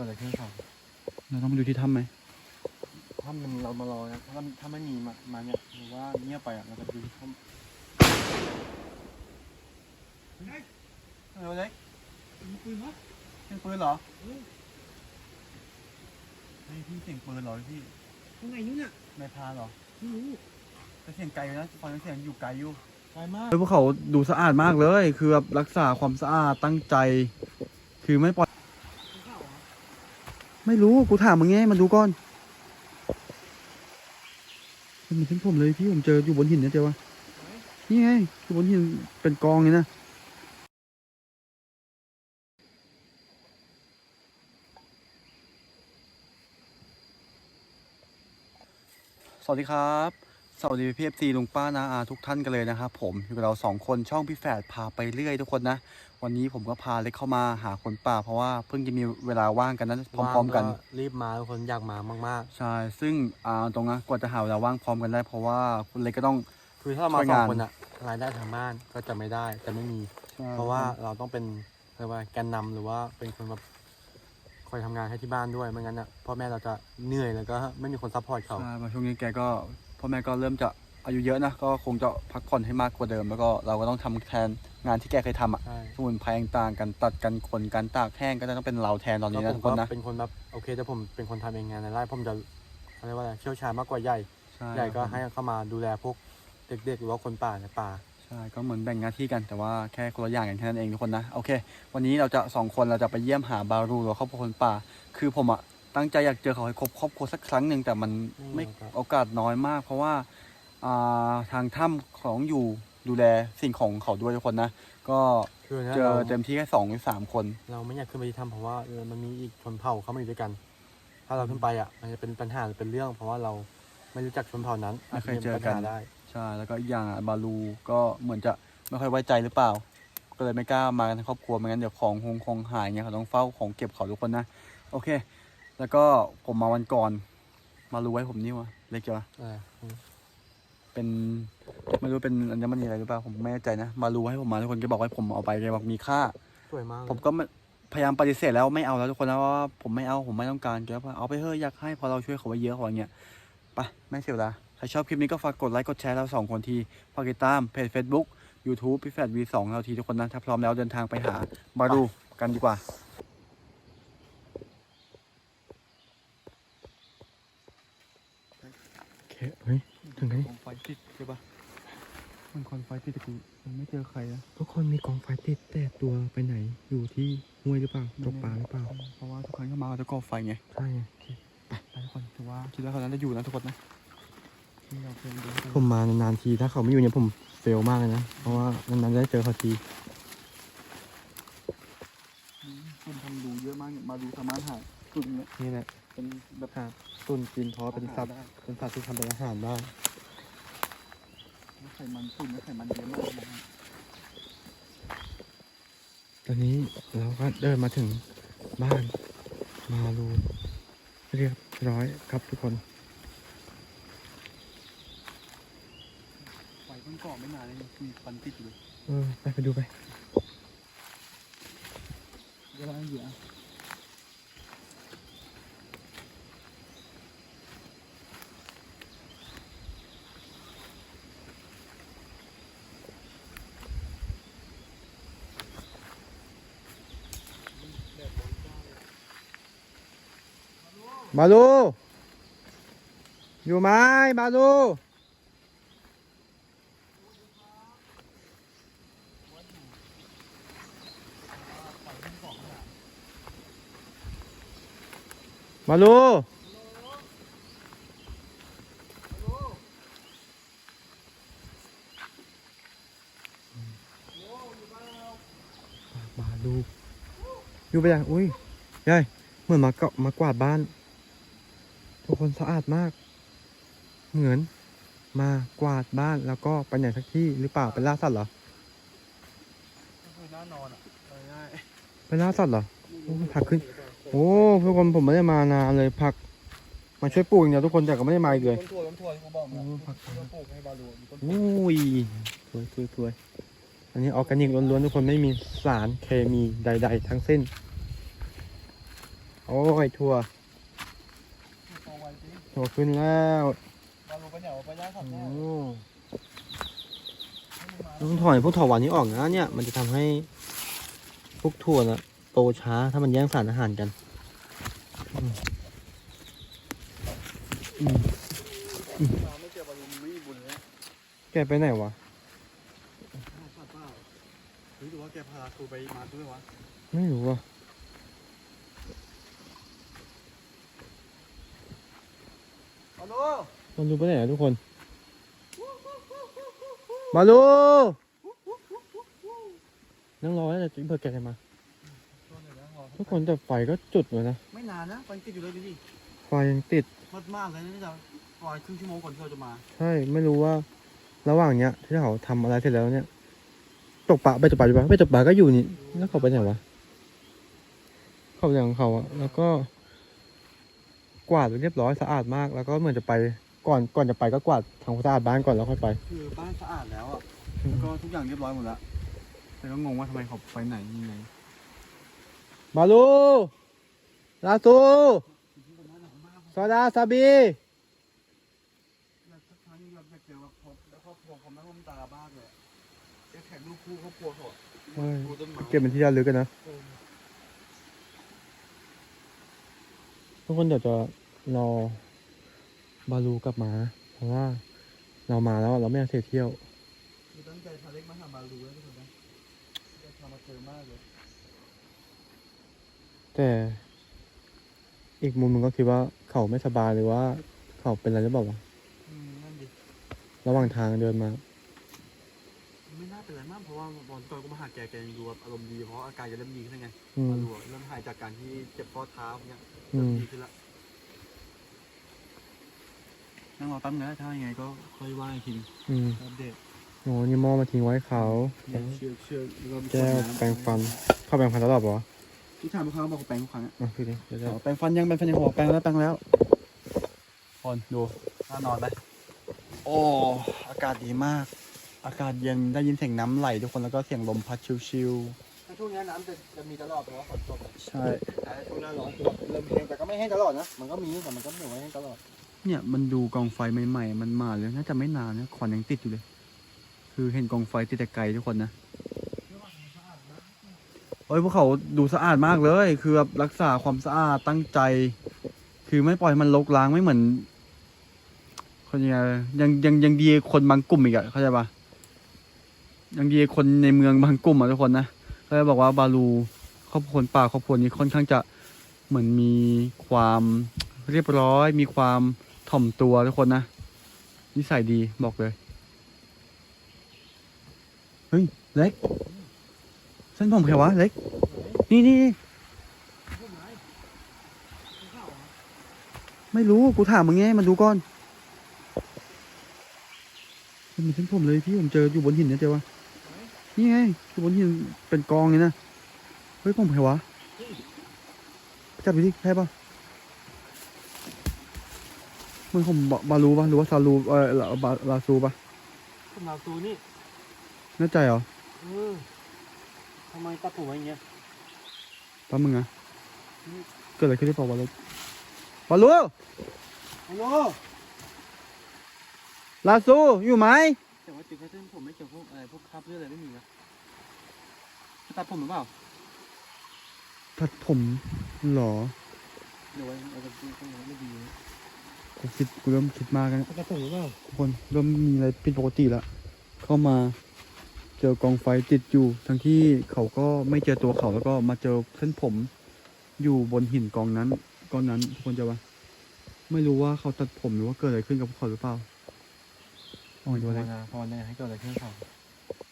กิดอะไรขึ้นครับเราต้องไปดูที่ถ้ำไหมถ้ามันเรามารอนะถ้าถ้าไม่มีมามาเนี่ยหรือว่าเงียบไปอะเราจะดูที่ถ้ำอะไรวะเล็กมีปืนวะเสียงปืนเหรอเฮ้ยพี่เสียงปืนเหรอพี่ตรงไหนอยู่เนี่ยนายพรานเหรอไม่รู้แต่เสียงไกลอยู่นะฟังเสียงอยู่ไกลอยู่ไกลมากเฮ้ยพวกเขาดูสะอาดมากเลย คือแบบรักษาความสะอาดตั้งใจ คือไม่ปล่อย ไม่รู้ กูถามมึงไงมันดูก่อน มันมีเส้นผมเลยพี่ผมเจออยู่บนหินเนี่ยเจอวะนี่ไงอยู่บนหินเป็นกองเลยนะสวัสดีครับ สวัสดีพี่เอฟซีลุงป้านาอาทุกท่านกันเลยนะครับผมอยู่กับเราสองคนช่องพี่แฝดพาไปเรื่อยทุกคนนะ วันนี้ผมก็พาเล็กเข้ามาหาคนป่า เพราะว่าเพิ่งจะมีเวลาว่างกันนั้นพร้อมๆกัน รีบมาทุกคนอยากมามากใช่ ซึ่งอ่าตรงนั้นกว่าจะหาเวลาว่างพร้อมกันได้เพราะว่าคุณเล็กก็ต้องๆคือถ้าเรามาช่วยสองงานคนอะรายได้ทางบ้านก็จะไม่ได้จะไม่มี เพราะว่าเราต้องเป็นเรียกว่าแกนนำหรือว่าเป็นคนแบบคอยทำงานให้ที่บ้านด้วยไม่งั้นอะพ่อแม่เราจะเหนื่อยแล้วก็ไม่มีคนซัพพอร์ตเขาใช่มาช่วงนี้แกก็ พ่อแม่ก็เริ่มจะอายุเยอะนะก็คงจะพักผ่อนให้มากกว่าเดิม แล้วก็เราก็ต้องทำแทนงานที่แกเคยทำอะใช่ สมุนไพรต่างๆกันตัดกันขนกันตากแห้งก็จะต้องเป็นเราแทนตอนนี้ก็นะผมทุกคก็นนะเป็นคนแบบโอเคแต่ผมเป็นคนทำเองงานในไร่ผมจะเขาเรียกว่าอะไรเชี่ยวชาญมากกว่าใหญ่ใช่ใหญ่ก็ให้เข้ามาดูแลพวกเด็กๆหรือว่าคนป่าในป่า ใช่ก็เหมือนแบ่งหน้าที่กันแต่ว่าแค่คนละอย่างกันแค่นั้นเองทุกคนนะโอเค วันนี้เราจะสองคนเราจะไปเยี่ยมหาบารูหรือว่าครอบครัวคนป่า คือผมอะ ตั้งใจอยากเจอเขาให้ครบครอบครัวสักครั้งหนึ่งแต่มันไม่ไม่มีโอกาสโอกาสน้อยมาก เพราะว่าอ่าทางถ้ำของอยู่ดูแลสิ่งของเขาด้วยทุกคนนะก็คือนี่ยเจอเราเต็มที่แค่สองหรือสามคน เราไม่อยากขึ้นไปที่ถ้ำเพราะว่าเออมันมีอีกชนเผ่าเขามาอยู่ด้วยกัน ถ้าเราขึ้นไปอะมันจะเป็นปัญหาเป็นเรื่อง เพราะว่าเราไม่รู้จักชนเผ่านั้นไม่เคยเจออาจกัจะนมีปัญหาได้ใช่แล้วก็อีกอย่างอะบาลูก็เหมือนจะไม่ค่อยไว้ใจหรือเปล่า ก็เลยไม่กล้ามากันทั้งครอบครัวไม่งั้นเดี๋ยวของคงคงหายเงี้ยเขาต้องเฝ้าของเก็บเขาทุกคนนะโอเค แล้วก็ผมมาวันก่อน มารู้ไว้ผมนี่วะเล็กจ้ะเออเป็นไม่รู้เป็นอัญมณีอะไรหรือเปล่าผมไม่แน่ใจนะ มารู้ให้ผมมาทุกคนแกบอกให้ผมเอาไปแกบอกมีค่า สวยมากเลยผมก็ไม่พยายามปฏิเสธแล้วไม่เอาแล้วทุกคนนะว่าผมไม่เอาผมไม่ต้องการแกว่าเอาไปเถอะอยากให้พอเราช่วยเขาไว้เยอะเขาอย่างเงี้ยไปไม่เสียเวลาใครชอบคลิปนี้ก็ฝากกดไลค์กดแชร์เราสองคนทีฝากติดตามเพจ Facebook YouTube พี่แฟดวีสองเราทีทุกคนนะถ้าพร้อมแล้วเดินทางไปหาบารูกันดีกว่า โอเคเฮ้ยถึงไหนกองไฟติดใช่ปะมันคอนไฟที่ตะกูยังไม่เจอใครอะทุกคนมีกองไฟติดแต่ตัวไปไหน อยู่ที่ห้วยหรือเปล่าตกปลาหรือเปล่า เพราะว่าทุกครั้งเข้ามาเขาจะก่อไฟไง ใช่ไงไปทุกคนถือว่าคิดว่าเขานั้นจะอยู่นะทุกคนนะที่เราเพิ่มดูให้ผมมานานๆทีถ้าเขาไม่อยู่เนี่ยผมเฟลมากเลยนะ เพราะว่านานๆจะได้เจอเขาทีคนทำดูเยอะมากเนี่ยมาดูสามารถหาจุดเนี่ยนี่แหละ เป็นแบบหาตุนกินเพราะเป็นสัตว์เป็นสัตว์ที่ทำเป็นอาหารได้ไขมันตุ่นและไขมันเยอะมากนะฮะตอนนี้เราก็เดินมาถึงบ้านมาลูเรียบร้อยครับทุกคนไฟเพิ่งก่อไม่นานเลยมีควันติดอยู่เลยเออไปไปดูไปเวลาเหยื่อ มาลูอยู่ไหมมาลูมาลูมาลูอยู่ไปยังอุ้ยยายเหมือนมาเกาะมากวาดบ้าน ทุกคนสะอาดมาก เหมือนมากวาดบ้านแล้วก็ไปไหนสักที่หรือเปล่าไปล่าสัตว์เหรอคือน่านอนอะง่ายไปล่าสัตว์เหรอโอ้ผักขึ้น โอ้ทุกคนผมไม่ได้มานานเลยผักมาช่วยปลูกอย่างเดียวทุกคนแต่ก็ไม่ได้มาอีกเลยต้นถั่วต้นถั่วที่เขาบอกมาโอ้ผักต้นปลูกให้บาลูมีต้นถั่วอุ้ยสวยสวยสวยอันนี้ออร์แกนิกล้วนๆทุกคนไม่มีสารเคมีใด ๆ ทั้งสิ้นอโอ้ยทัว ไวจริงทัวร์ขึ้นแล้วมาลงไปเนี่ยไปย่างขับโอ้แน่ต้องถอยพวกถอหวานนี้ออกนะเนี่ย มันจะทำให้พวกถั่วนะโตช้าถ้ามันแย่งสารอาหารกันอืมอืมมาไม่เจอบอลลูนไม่มีบุญเลยแกไปไหนวะสัตว์เปล่าหรือว่าแกพาครูไปมาด้วยวะ ไม่รู้ว่ะ ฮัลโหลมาดูไปไหนอะทุกคน มาดูนั่งรอแล้วจะเพื่อแกจะมา ทุกคนแต่ไฟก็จุดเลยนะ ไม่นานนะฟันติดอยู่เลยดูดิไฟยังติดมืดมากเลยนะนี่จะประมาณครึ่งชั่วโมงก่อนที่เราจะมา ใช่ ไม่รู้ว่า ระหว่างเนี้ยที่เขาทำอะไรเสร็จแล้วเนี่ย ตกปลาไปตกปลาอยู่ปะไปตกปลาก็อยู่นี่ แล้วเขาไปไหนวะ เขาไปไหนของเขาอะแล้วก็ กวาดเรียบร้อยสะอาดมาก แล้วก็เหมือนจะไปก่อนก่อนจะไปก็กวาดทำความสะอาดบ้านก่อนแล้วค่อยไป คือบ้านสะอาดแล้วอะแล้วก็ทุกอย่างเรียบร้อยหมดแล้วแต่ก็งงว่าทำไมเขาไปไหนยังไงมาลูลาซูซาดาซาบีแล้วสักครั้งอยากเจอว่าพบแล้วครอบครัวเขาไม่ร่วมตาบ้างเลยอะแกแข่งลูกคู่ครอบครัวเขาอะเฮ้ยดูต้นไม้เก็บเป็นที่ระลึกกันนะเออทุกคนเดี๋ยวจะ รอบาลูกลับมานะเพราะว่าเรามาแล้วเราไม่อยากเสียเที่ยวคือตั้งใจพาเล็กมาหามารู้แล้วทุกคนนะจะพามาเจอมากเลย แต่อีกมุมหนึงก็คิดว่าเขาไม่สบายหรือว่า เขาเป็นอะไรหรือเปล่าวะอืมนั่นดิ ระหว่างทางเดินมา ไม่น่าเป็นไรมากเพราะว่าตอนก่อนก็มาหาแกแกยังดูแบบอารมณ์ดีเพราะอาการแกเริ่มดีขึ้นไงอืมมาดูอะเริ่มหายจากการที่เจ็บข้อเท้าเนี่ยอืเริ่มมดีขึ้นละ นั่งรอแป๊บนึงนะถ้ายังไงก็ค่อยว่าอีกทีนึงอืมอัปเดตโอ้นี่หม้อมาทิ้งไว้เขาเชือกเชือกแล้วก็มีแก้วดน้ำแปรงฟันเข้าแปรงฟันตลอดปะวะที่ถามลูกค้าบอกเขาแปรงทุกครั้งอะอะคือดิเดี๋ยวจะแปรงฟันยังแปรงฟันยังบอกแปรงแล้วแปรงแล้วคนดูน่านอนไหมโอ้อากาศดีมาก อากาศเย็นได้ยินเสียงน้ำไหลทุกคนแล้วก็เสียงลมพัดชิวช่วงนี้น้ำจะจะมีตลอดเพราะว่าฝนตก ๆใช่ แต่ช่วงหน้าร้อนคือเริ่มแห้งแต่ก็ไม่แห้งตลอดนะ มันก็มีแต่มันก็ไม่แห้งตลอด เนี่ยมันดูกองไฟใหม่ๆ มันมาเลยน่าจะไม่นานนะควันยังติดอยู่เลย คือเห็นกองไฟติดแต่ไกลทุกคนนะโอ้ยพวกเขาดูสะอาดมากเลย คือแบบรักษาความสะอาดตั้งใจ คือไม่ปล่อยให้มันรกร้างไม่เหมือนคนยังไงยังยังยังดีคนบางกลุ่มอีกอะเข้าใจปะยังดีคนในเมืองบางกลุ่มอะทุกคนนะเขาจะบอกว่าบาลูครอบครัวป่าครอบครัวนี้ค่อนข้างจะเหมือนมีความเรียบร้อยมีความ ถ่อมตัวทุกคนนะนิสัยดีบอกเลย เฮ้ย เล็ก เส้นผมใครวะ เล็ก นี่นี่ไม่รู้ กูถามมึงไงมาดูก่อน มันมีเส้นผมเลยพี่ผมเจออยู่บนหินเนี่ยเจอวะนี่ไงอยู่บนหินเป็นกองเลยนะ เฮ้ยผมใครวะ จับดูดิใช่ปะ มันผมบาลูปะหรือว่าซาลูเออลาบาลาซูปะผมเราซูนี่แน่ใจเหรอเออทำไมตัดผมไว้อย่างเงี้ยแป๊บมึงอะเกิดอะไรขึ้นที่ปอบาลูบาลูฮัลโหลลาซูอยู่ไหมแต่ว่าจุดแค่เส้นผมไม่เกี่ยวพวกอะไรพวกคราบเลือดอะไรไม่มีนะจะตัดผมหรือเปล่าตัดผมเหรอหรือว่าอะไรกับที่ข้างในไม่ดีนะ กูคิดกูเริ่มคิดมากแล้วตัดผมหรือเปล่าทุกคนเริ่มมีอะไรผิดปกติแล้วเข้ามาเจอกองไฟติดอยู่ ทั้งที่เขาก็ไม่เจอตัวเขาแล้วก็มาเจอเส้นผมอยู่บนหินกองนั้นกองนั้นทุกคนจะว่าไม่รู้ว่าเขาตัดผมหรือว่าเกิดอะไรขึ้นกับพวกเขาหรือเปล่าลองดูภาเลวยนาภาวนาให้เกิดอะไรขึ้นเขา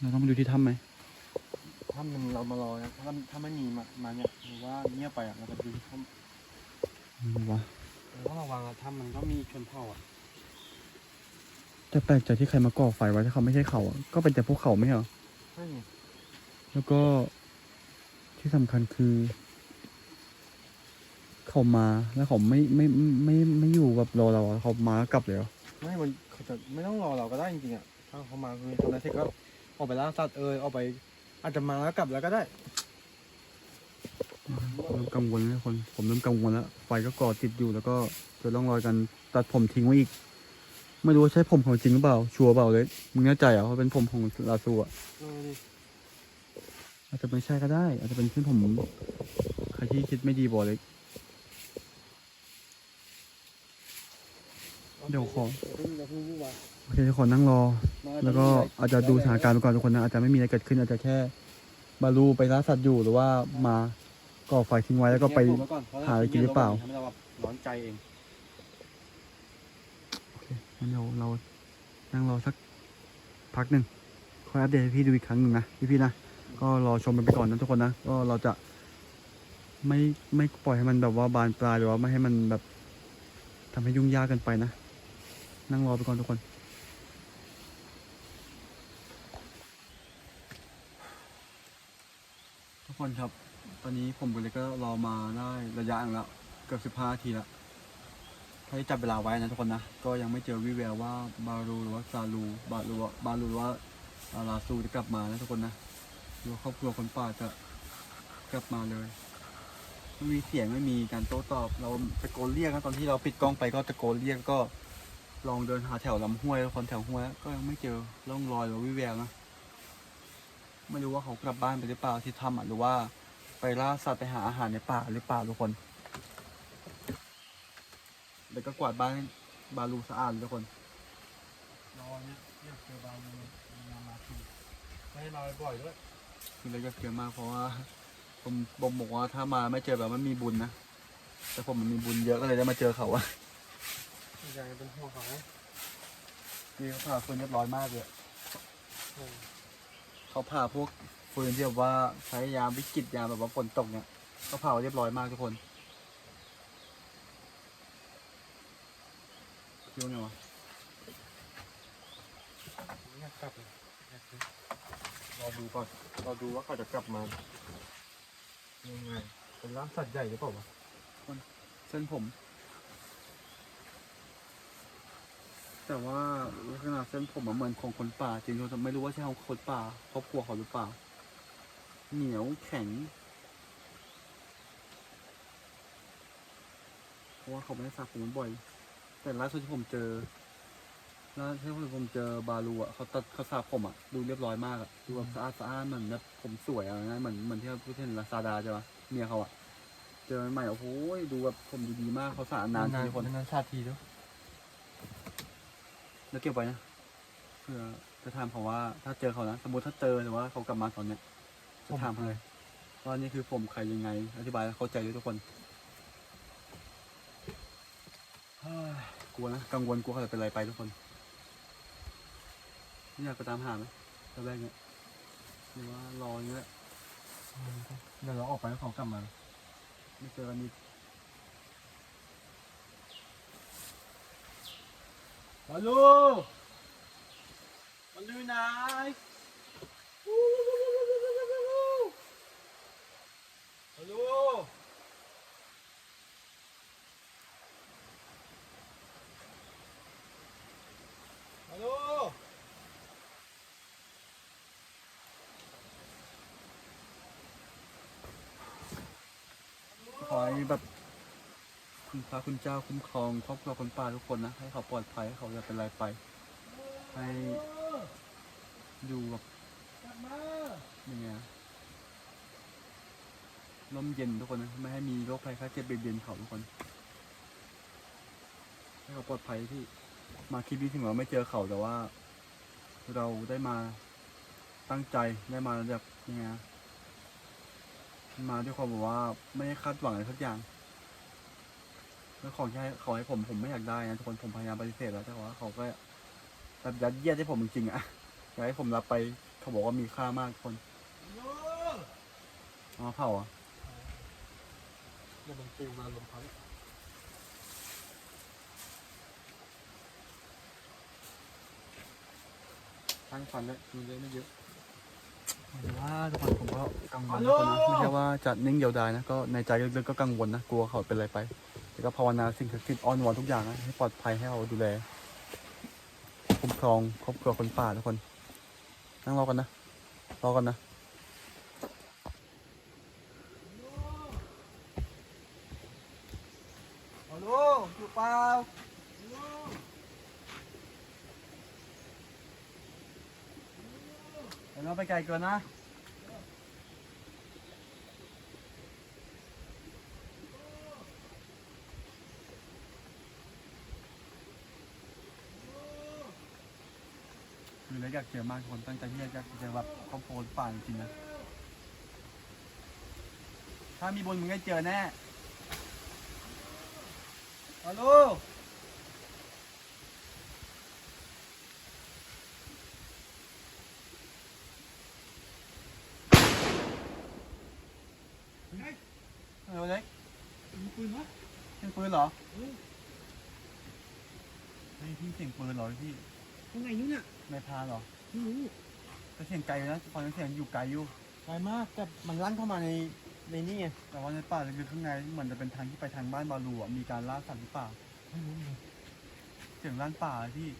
เราต้องไปดูที่ถ้ำไหมถ้ามันเรามารอนะถ้าถ้าไม่มีมามาเนี่ยหรือว่าเงียบไปอะเราจะดูที่ถ้ำไม่รู้วะเรา ต้องระวังอะถ้ำมันก็มีชนเผ่าอะแต่แปลกใจที่ใครมาก่อไฟไว้ถ้าเขาไม่ใช่เขาอะก็เป็นแต่พวกเขาไม่เหรอ ใช่ไงแล้วก็ที่สำคัญคือ เขามาแล้วเขาไม่ไม่ไม่ไม่ไม่อยู่แบบรอเราอะเขามาแล้วกลับเลยเหรอไม่มันเขาจะไม่ต้องรอเราก็ได้จริงๆอะถ้าเขามาคือทำอะไรเสร็จก็ออกไปล่าสัตว์เอยออกไปอาจจะมาแล้วกลับแล้วก็ได้ เริ่มกังวลแล้วคน ผมเริ่มกังวลแล้ว ไฟก็ก่อติดอยู่แล้วก็เจอร่องรอยการตัดผมทิ้งไว้อีก ไม่รู้ว่าใช่ผมของจริงหรือเปล่า ชัวร์เปล่าเลย มึงแน่ใจเหรอว่าเป็นผมของลาซูอะอาจจะไม่ใช่ก็ได้ อาจจะเป็นเส้นผมใครที่คิดไม่ดีบอกเลย เดี๋ยวขอโอเคขอนั่งรอแล้วก็อาจจะดูสถานการณ์ไปก่อนทุกคนนะอาจจะไม่มีอะไรเกิดขึ้นอาจจะแค่ บาลูไปล่าสัตว์อยู่หรือว่ามา ก่อไฟทิ้งไว้แล้วก็ไป หาอะไรกินหรือเปล่า ทำให้เราแบบร้อนใจเองงั้นเดี๋ยวเรานั่งรอสักพักหนึ่งคอยอัปเดตให้พี่ดูอีกครั้งหนึ่งนะพี่พี่ๆนะ ก็รอชมกันไปก่อนนะทุกคนนะ ก็เราจะไม่ไม่ปล่อยให้มันแบบว่าบานปลายหรือว่าไม่ให้มันแบบทำให้ยุ่งยากเกันไปนะ นั่งรอไปก่อนทุกคน ทุกคนครับ ตอนนี้ผมกับเล็กก็รอมาได้ระยะหนึงแล้วเกือบสิบห้านาทีแล้วถ้าจับเวลาไว้นะทุกคนนะ ก็ยังไม่เจอวิแววว่าบารูหรือว่าซาลูบาลูบาลูหรือว่าอาลาซูจะกลับมานะทุกคนนะหรือว่าครอบครัวคนป่าจะกลับมาเลยไม่มีเสียงไม่มีการโต้ตอบ เราตะโกนเรียกนะตอนที่เราปิดกล้องไปก็ตะโกนเรียกก็ ลองเดินหาแถวลำห้วยคนแถวห้วยก็ยังไม่เจอร่องรอยหรือวิแววนะไม่รู้ว่าเขากลับบ้านไปหรือเปล่าที่ทำอะหรือว่า ไปล่าสัตว์ไปหาอาหารในป่าหรือเปล่าทุกคนแล้วก็กวาดบ้านให้บาลูสะอาดเลยทุกคนรอเนี่ยอยากเจอบาลูงานมาทีไม่ให้มาบ่อยๆด้วยคือเราอยากเจอมากเพราะว่าผมผมบอกว่าถ้ามาไม่เจอแบบไม่มีบุญนะแต่ผมมันมีบุญเยอะก็เลยได้มาเจอเขาอะอยากจะเป็นห่วงเขานี่เขาผ่าฟืนเรียบร้อยมากเลยเขาผ่าพวก ฟืนที่แบบว่าใช้ยามวิกฤตยามแบบว่าฝนตกเนี่ยเขาผ่าไว้เรียบร้อยมากทุกคนคิดว่าไงวะอยากกลับเลยอยากเลยรอดูก่อนรอดูว่าเขาจะกลับมายังไงเป็นร่างสัตว์ใหญ่หรือเปล่าวะเส้นผม แต่ว่าลักษณะเส้นผมอะเหมือนของคนป่าจริงๆเราไม่รู้ว่าใช่ของคนป่าครอบครัวเขาหรือเปล่า เหนียวแข็งเพราะว่าเขาไม่ได้สระผมบ่อย แต่ล่าสุดที่ผมเจอล่าสุดที่ผมเจอบาลูอะเขาตัดเขาสระผมอะดูเรียบร้อยมากอะดูแบบสะอาดสะอาดเหมือนแบบผมสวยอะไรนะเหมือนเหมือนที่เราพูดถึงลาซาดาใช่ปะเมียเขาอะเจอใหม่ๆโอ้โหดูแบบผมดีๆมากเขาสระนานทีทุกคนนานชาติทีด้วยแล้วเก็บไว้นะเพื่อจะถามเขาว่าถ้าเจอเขานะ สมมติถ้าเจอหรือว่าเขากลับมาตอนเนี้ย จะถามเขาเลยว่านี่คือผมใครยังไง อธิบายให้เข้าใจด้วยทุกคนเฮ้ยกลัวนะกังวลกลัวเขาจะเป็นอะไรไปทุกคนนี่อยากไปตามหาไหมตอนแรกเนี่ยหรือว่ารออย่างเงี้ยเดี๋ยวเราออกไปแล้วเขากลับมาไม่เจอกันอีกบาลูบาลูไหนบาลูบาลู ขอให้ แบบคุณพระคุณเจ้าคุ้มครองครอบครัวคนป่าทุกคนนะให้เขาปลอดภัยให้เขาอย่าเป็นอะไรไป ให้อยู่แบบยังไงอะร่มเย็นทุกคนนะไม่ให้มีโรคภัยไข้เจ็บเบียดเบียนเขาทุกคน ให้เขาปลอดภัยที่มาคลิปนี้ถึงเราไม่เจอเขาแต่ว่า เราได้มาตั้งใจได้มาแบบยังไงอะ มาด้วยความแบบว่าไม่ได้คาดหวังอะไรสักอย่าง แล้วของที่ให้ขอให้ผมผมไม่อยากได้นะทุกคนผมพยายามปฏิเสธแล้วแต่ว่าเขาก็แบบยัดเยียดให้ผมจริงๆอะอยากให้ผมรับไปเขาบอกว่ามีค่ามากทุกคนบาลูเอามาเผาอะเดี๋ยวมันฟิวมาลมพัดทั้งฟันเลยมีเยอะไม่เยอะแต่ ว่าทุกคนผมก็กังวลทุกคนนะไม่ใช่ว่าจะนิ่งเดียวดายนะก็ในใจลึกๆก็กังวลนะกลัวเขาเป็นอะไรไปแต่ก็ภาวนาสิ่งศักดิ์สิทธิ์อ้อนวอนทุกอย่างนะให้ปลอดภัยให้เขาดูแลคุ้มครองครอบครัวคนป่าทุกคนนั่งรอกันนะรอกันนะ ฮัลโหลอยู่เปล่าเดี๋ยวเรา ไปไกลเกินนะคือเล็กอยากเจอมากทุกคนตั้งใจที่อยากเจอแบบครอบครัวป่าจริงๆนะ ถ้ามีบนมึงได้เจอแน่ฮัลโหล ฮัลโหลเล็กมีปืนวะเสียงปืนเหรอเฮ้ยพี่เสียงปืนเหรอพี่ตรงไหนอยู่เนี่ยในพรานเหรอไม่รู้แต่เสียงไกลอยู่นะฟังเสียงอยู่ไกลอยู่ไกลมากแต่มันลั่นเข้ามาในในนี่ไงแต่ว่าในป่าลึกๆข้างในเหมือนจะเป็นทางที่ไปทางบ้านบาลูอะมีการล่าสัตว์หรือเปล่าไม่รู้เลยเสียงล่านป่าอะพี่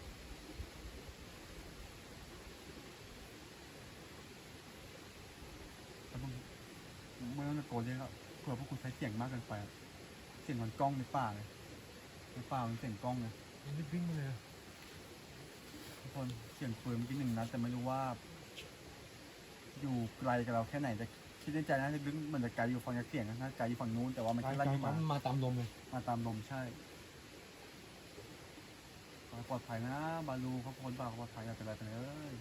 แต่ผมไม่ต้องตะโกนเลยครับ เผื่อพวกคุณใช้เสียงมากเกินไปอะเสียงมันกล้องในป่าเลยในป่ามันเสียงกล้องเลยมันรีบวิ่งมาเลยอะทุกคนเสียงปืนเมื่อกี้หนึ่งนัดแต่ไม่รู้ว่า อยู่ไกลกับเราแค่ไหนแต่คิดในใจนะลึกๆเหมือนจะไกลอยู่ฝั่งจากเสียงนะน่าไกลอยู่ฝั่งนู้นแต่ว่ามันไกลแค่ไกลลั่นขึ้นมัมานมาตามลมเลย มาตามลมใช่ขอให้ปลอดภัยนะ บาลูเขาพ้นป่าเขาปลอดภัยอย่าเป็นไรไปเลย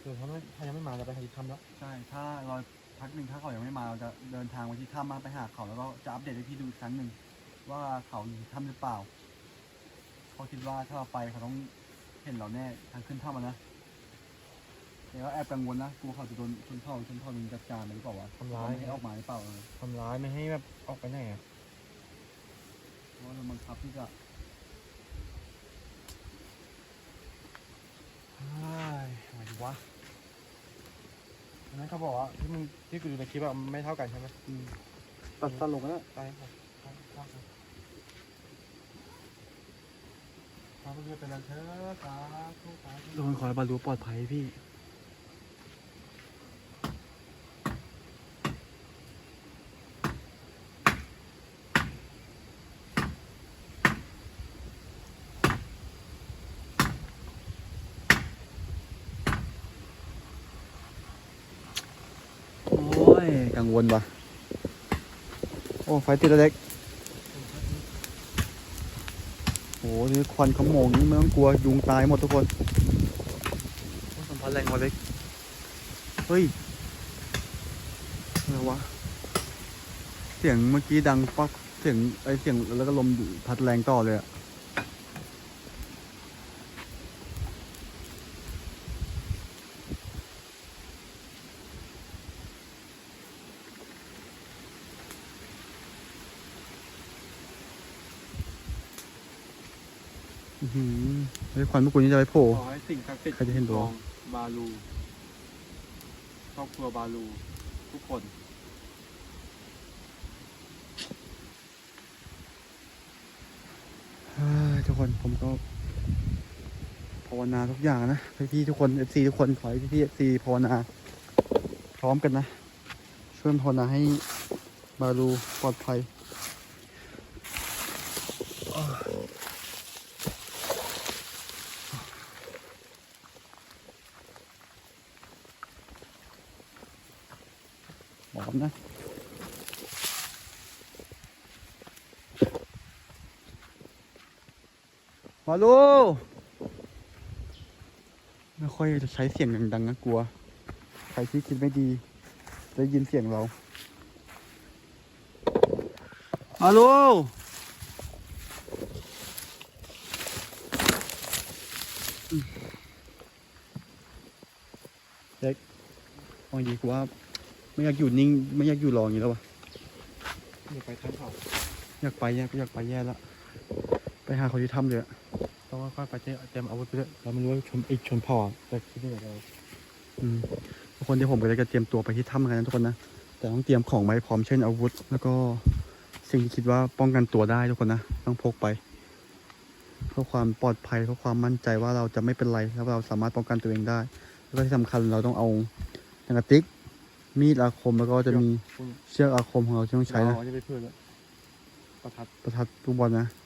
เดี๋ยวถ้าไม่ถ้ายังไม่มาจะไปหาที่ทำแล้ว ใช่ ถ้าเรา พักหนึ่งถ้าเขายังไม่มาเราจะเดินทางไปที่ถ้ำมาไปหาเขาแล้วก็จะอัปเดตให้พี่ดูอีกครั้งหนึ่งว่าเขาอยู่ที่ถ้ำหรือเปล่าเขาคิดว่าถ้าเราไปเขาต้องเห็นเราแน่ทางขึ้นถ้ำอะนะแต่ว่าแอบกังวลนะกลัวเขาจะโดนชนเผ่าชนเผ่านึงจัดการเลยหรือเปล่าวะทำร้าย ไม่ให้ออกมาหรือเปล่าเออทำร้ายไม่ให้แบบออกไปไหนอะเพราะว่าเราบังคับที่จะใช่อะไรดีวะ อันนั้นเขาบอกว่าที่มึงที่กูดูในคลิปอะมันไม่เท่ากันใช่ไหมอืมตัดสั้นลงแล้วใช่ครับใช่ครับพาไปเรือเป็นอะไรเถอะสาธุสาธุ โดนขอให้บาลูปลอดภัยพี่ ยกังวลว่ะโอ้ ไฟติดแล้วเล็กโอ้นี่ควันขโมงนี่ไม่ต้องกลัว ยุงตายหมดทุกคนสัมพันธ์แรงว่ะเล็ก เฮ้ยอะไรวะ เสียงเมื่อกี้ดังป๊อกเสียงไอเสียงแล้วก็ลมพัดแรงต่อเลยอะ อ้ควันเมื่อกี้นี่จะไปโผล่ ขอให้สิ่งศักดิ์สิทธิ์ใครจะเห็นตัวของบาลูครอบครัวบาลู ทุกคน เฮ้ยทุกคนผมก็ภาวนาทุกอย่างนะพี่ๆทุกคนเอฟซีทุกคนขอให้พี่ๆเอฟซีภาวนา พร้อมกันนะ ช่วยภาวนาให้บาลูปลอดภัย มาลูไม่ค่อยจะใช้เสียงดังๆนะกลัว ใครที่คิดไม่ดีได้ยินเสียงเราฮัลโหลเด็กบางทีกูว่า ไม่อยากอยู่นิ่ง ไม่อยากอยู่รออย่างนี้แล้ววะมีไปทั้งเขาอยากไปแย่ก็อยากไปแย่ละ ไปหาเขาที่ถ้ำเลยอะต้องค่อยๆไปเตรียมเตรียมอาวุธไปด้วยเราไม่รู้ว่าชนอีกชนเผ่าอะแต่คิดได้เราอืมทุกคนที่ผมก็เลยจะเตรียมตัวไปที่ถ้ำเหมือนกันนะทุกคนนะแต่ต้องเตรียมของไว้พร้อมเช่นอาวุธ แล้วก็สิ่งที่คิดว่าป้องกันตัวได้ทุกคนนะต้องพกไปเพื่อความปลอดภัยเพื่อความมั่นใจว่าเราจะไม่เป็นไรแล้วเราสามารถป้องกันตัวเองได้ แล้วก็ที่สำคัญเราต้องเอาหนังกระติกมีดอาคมแล้วก็จะมีเชือกอาคมของเราที่ต้องใช้นะเราจะไปเพื่อนแล้วไปประทัดประทัดลูกบอลนะโอเค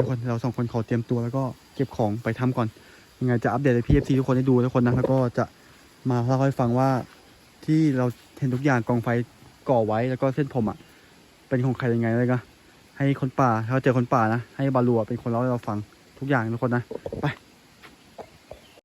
ทุกคนเราสองคนขอเตรียมตัวแล้วก็เก็บของไปทำก่อน ยังไงจะอัปเดตให้พี่เอฟซีทุกคนได้ดูทุกคนนะแล้วก็จะมาเล่าให้ฟังว่าที่เราเห็นทุกอย่างกองไฟก่อไว้แล้วก็เส้นผมอะเป็นของใครยังไงเลยก็ให้คนป่าถ้าเจอคนป่านะให้บาลัวเป็นคนเล่าให้เราฟังทุกอย่างทุกคนนะไป